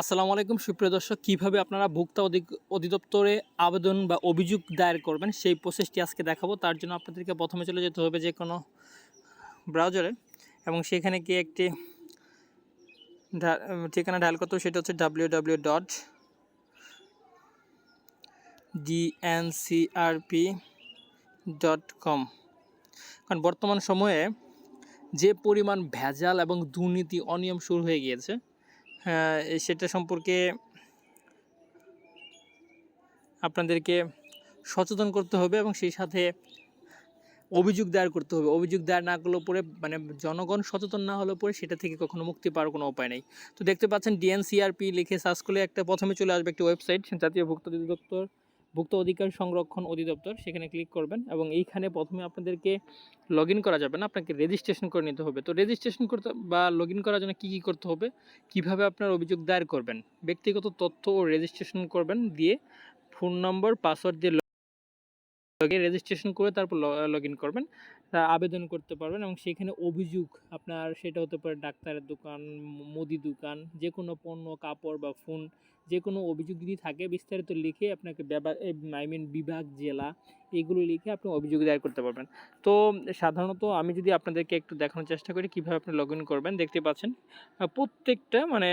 আসসালামু আলাইকুম। সুপ্রিয় দর্শক, কীভাবে আপনারা ভোক্তা অধিদপ্তরে আবেদন বা অভিযোগ দায়ের করবেন সেই প্রসেসটি আজকে দেখাবো। তার জন্য আপনাদেরকে প্রথমে চলে যেতে হবে যে কোনো ব্রাউজারে এবং সেখানে গিয়ে একটি ঠিকানা ডায়াল করতে সেটা হচ্ছে W W dot DNCRP dot com কারণ বর্তমান সময়ে যে পরিমাণ ভেজাল এবং দুর্নীতি, অনিয়ম শুরু হয়ে গিয়েছে সেটা সম্পর্কে আপনাদেরকে সচেতন করতে হবে এবং সেই সাথে অভিযোগ দায়ের করতে হবে। অভিযোগ দায়ের না করলে পরে মানে জনগণ সচেতন না হলে পরে সেটা থেকে কখনো মুক্তি পাওয়ার কোনো উপায় নেই। তো দেখতে পাচ্ছেন ডিএনসিআরপি লিখে সার্চ করলে একটা প্রথমে চলে আসবে একটি ওয়েবসাইট জাতীয় ভোক্তা অধিদপ্তর ভোক্তা অধিকার সংরক্ষণ অধিদপ্তর, সেখানে ক্লিক করবেন এবং এইখানে প্রথমে আপনাদেরকে লগ করা যাবে না, আপনাকে রেজিস্ট্রেশন করে নিতে হবে। তো রেজিস্ট্রেশন করতে বা লগ করার জন্য কী কী করতে হবে? কীভাবে আপনার অভিযোগ দায়ের করবেন? ব্যক্তিগত তথ্য ও রেজিস্ট্রেশন করবেন দিয়ে ফোন নম্বর পাসওয়ার্ড দিয়ে লগে রেজিস্ট্রেশন করে তারপর লগ ইন করবেন। আবেদন করতে পারবেন এবং সেখানে অভিযোগ, আপনার সেটা হতে পারে ডাক্তারের দোকান মুদি দোকান যে কোনো পণ্য, কাপড় বা ফোন যে কোনো অভিযোগ যদি থাকে, বিস্তারিত লিখে আপনাকে আই মিন বিভাগ, জেলা, এগুলো লিখে আপনি অভিযোগ দায়ের করতে পারবেন। তো সাধারণত আমি যদি আপনাদেরকে একটু দেখানোর চেষ্টা করি, কীভাবে আপনি লগ ইন করবেন, দেখতে পাচ্ছেন। প্রত্যেকটা মানে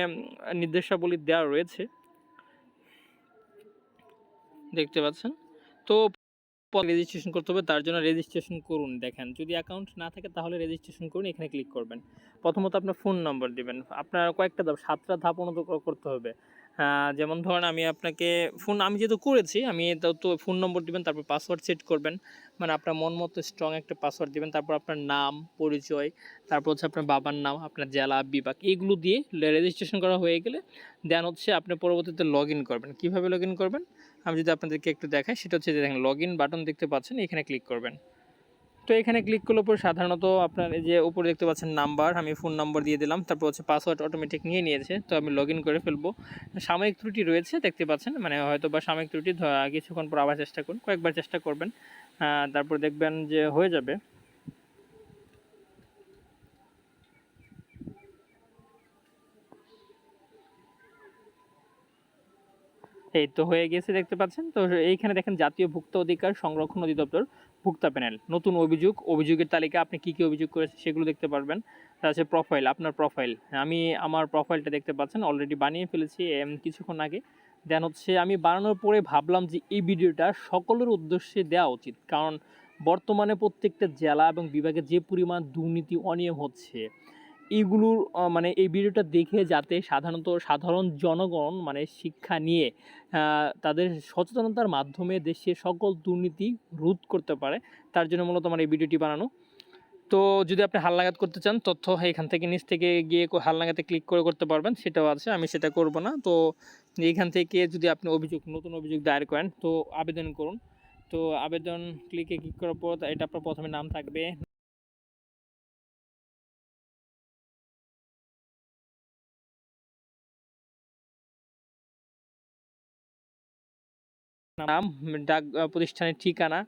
নির্দেশাবলী দেওয়া রয়েছে। দেখতে পাচ্ছেন। তো রেজিস্ট্রেশন করতে হবে, তার জন্য রেজিস্ট্রেশন করুন। দেখেন, যদি অ্যাকাউন্ট না থাকে তাহলে রেজিস্ট্রেশন করুন, এখানে ক্লিক করবেন। প্রথমত আপনার ফোন নাম্বার দিবেন। আপনার কয়েকটা ধাপ, সাতটা ধাপ উন্নত করতে হবে। যেমন ধরেন আমি আপনাকে ফোন আমি যেহেতু করেছি, আমি তো ফোন নম্বর দিবেন, তারপর পাসওয়ার্ড সেট করবেন। মানে আপনার মন মতো স্ট্রং একটা পাসওয়ার্ড দিবেন, তারপর আপনার নাম, পরিচয়, তারপর হচ্ছে আপনার বাবার নাম, আপনার জেলা, বিভাগ, এগুলো দিয়ে রেজিস্ট্রেশন করা হয়ে গেলে দেন হচ্ছে আপনি পরবর্তীতে লগ ইন করবেন। কীভাবে লগ ইন করবেন? আমি যদি আপনাদেরকে একটু দেখাই, সেটা হচ্ছে যে দেখেন লগ ইন বাটন দেখতে পাচ্ছেন, এখানে ক্লিক করবেন। তো এখানে ক্লিক করলে পরে সাধারণত আপনার যে উপরে দেখতে পাচ্ছেন নাম্বার আমি ফোন নাম্বার দিয়ে দিলাম, তারপর হচ্ছে পাসওয়ার্ড অটোমেটিক নিয়ে নিয়েছে, তো আমি লগ করে ফেলব। সাময়িক ত্রুটি রয়েছে দেখতে পাচ্ছেন মানে হয়তো বা সাময়িক ত্রুটি কিছুক্ষণ পর আবার চেষ্টা করুন, কয়েকবার চেষ্টা করবেন। তারপর দেখবেন যে হয়ে যাবে। এই তো হয়ে গেছে দেখতে পাচ্ছেন। তো এইখানে দেখেন জাতীয় ভোক্তা অধিকার সংরক্ষণ অধিদপ্তর ভোক্তা প্যানেল নতুন অভিযোগ, অভিযোগের তালিকা আপনি কি কি অভিযোগ করেছেন সেগুলো দেখতে পারবেন। তাছাড়া প্রোফাইল আপনার প্রোফাইল আমি আমার প্রোফাইলটা দেখতে পাচ্ছেন অলরেডি বানিয়ে ফেলেছি কিছুক্ষণ আগে। দেন হচ্ছে আমি বানানোর পরে ভাবলাম যে এই ভিডিওটা সকলের উদ্দেশ্যে দেওয়া উচিত। কারণ বর্তমানে প্রত্যেকটা জেলা এবং বিভাগে যে পরিমাণ দুর্নীতি, অনিয়ম হচ্ছে এইগুলোর মানে এই ভিডিওটা দেখে যাতে সাধারণত সাধারণ জনগণ মানে শিক্ষা নিয়ে তাদের সচেতনতার মাধ্যমে দেশের সকল দুর্নীতি রোধ করতে পারে, তার জন্য মূলত আমার এই ভিডিওটি বানানো। তো যদি আপনি হালনাগাদ করতে চান, তথ্য এখান থেকে নিচ থেকে গিয়ে হালনাগাদে ক্লিক করে করতে পারবেন, সেটাও আছে, আমি সেটা করব না। তো এইখান থেকে যদি আপনি অভিযোগ, নতুন অভিযোগ দায়ের করেন, তো আবেদন করুন। তো আবেদন ক্লিকে ক্লিক করার পর, এটা আপনার প্রথমে নাম থাকবে। নাম, ডাক প্রতিষ্ঠানের ঠিকানা,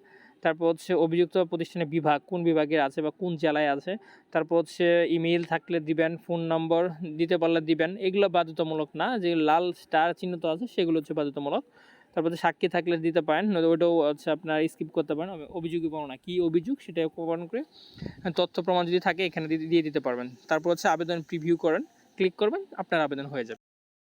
তারপর হচ্ছে অভিযুক্ত প্রতিষ্ঠানের বিভাগ, কোন বিভাগের আছে বা কোন জেলায় আছে, তারপর হচ্ছে ইমেল থাকলে দিবেন ফোন নম্বর দিতে পারলে দিবেন, এগুলো বাধ্যতামূলক না, যে লাল স্টার চিহ্নিত আছে, সেগুলো হচ্ছে বাধ্যতামূলক। তারপর হচ্ছে সাক্ষী থাকলে দিতে পারেন ওইটাও হচ্ছে আপনার স্কিপ করতে পারেন অভিযোগই বর্ণনা কী অভিযোগ সেটা প্রমাণ করে তথ্য প্রমাণ যদি থাকে, এখানে দিয়ে দিতে পারবেন। তারপর হচ্ছে আবেদন প্রিভিউ করেন ক্লিক করবেন, আপনার আবেদন হয়ে যাবে।